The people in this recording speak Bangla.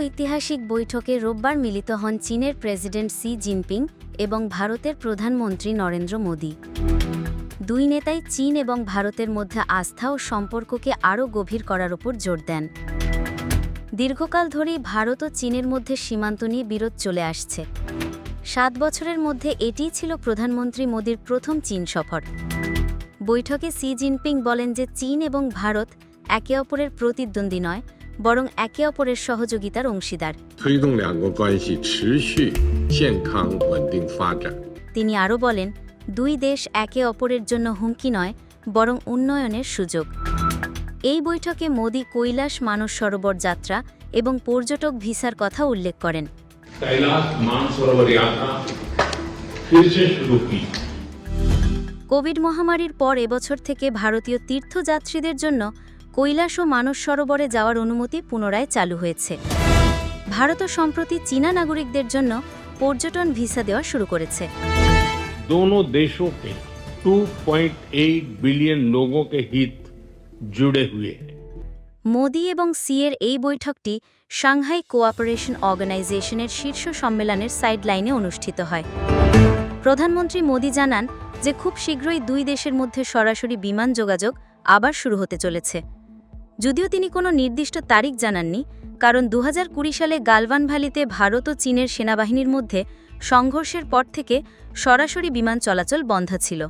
ঐতিহাসিক বৈঠকে রোববার মিলিত হন চীনের প্রেসিডেন্ট সি জিনপিং এবং ভারতের প্রধানমন্ত্রী নরেন্দ্র মোদী। দুই নেতাই চীন এবং ভারতের মধ্যে আস্থা ও সম্পর্ককে আরও গভীর করার ওপর জোর দেন। দীর্ঘকাল ধরেই ভারত ও চীনের মধ্যে সীমান্ত নিয়ে বিরোধ চলে আসছে। সাত বছরের মধ্যে এটিই ছিল প্রধানমন্ত্রী মোদীর প্রথম চীন সফর। বৈঠকে সি জিনপিং বলেন যে চীন এবং ভারত একে অপরের প্রতিদ্বন্দ্বী নয় বরং একে অপরের সহযোগিতার অংশীদার। তিনি আরও বলেন দুই দেশ একে অপরের জন্য হুমকি নয় বরং উন্নয়নের সুযোগ। এই বৈঠকে মোদি কৈলাস মানস সরোবর যাত্রা এবং পর্যটক ভিসার কথা উল্লেখ করেন। কোভিড মহামারীর পর এবছর থেকে ভারতীয় তীর্থযাত্রীদের জন্য কৈলাস ও মানস সরোবরে যাওয়ার অনুমতি পুনরায় চালু হয়েছে ভারতও সম্প্রতি চীনা নাগরিকদের জন্য পর্যটন ভিসা দেওয়া শুরু করেছে दोनों देशों के 2.8 बिलियन लोगों के हित जुड़े हुए हैं মোদি এবং সিয়ের এই বৈঠকটি সাংহাই কোঅপারেশন অর্গানাইজেশনের শীর্ষ সম্মেলনের সাইডলাইনে অনুষ্ঠিত হয় প্রধানমন্ত্রী মোদি জানান যে খুব শীঘ্রই দুই দেশের মধ্যে সরাসরি বিমান যোগাযোগ আবার শুরু হতে চলেছে যদিও তিনি কোনো নির্দিষ্ট তারিখ জানাননি, কারণ দু হাজার কুড়ি সালে গালওয়ান ভ্যালিতে ভারত ও চীনের সেনাবাহিনীর মধ্যে সংঘর্ষের পর থেকে সরাসরি বিমান চলাচল বন্ধ ছিল।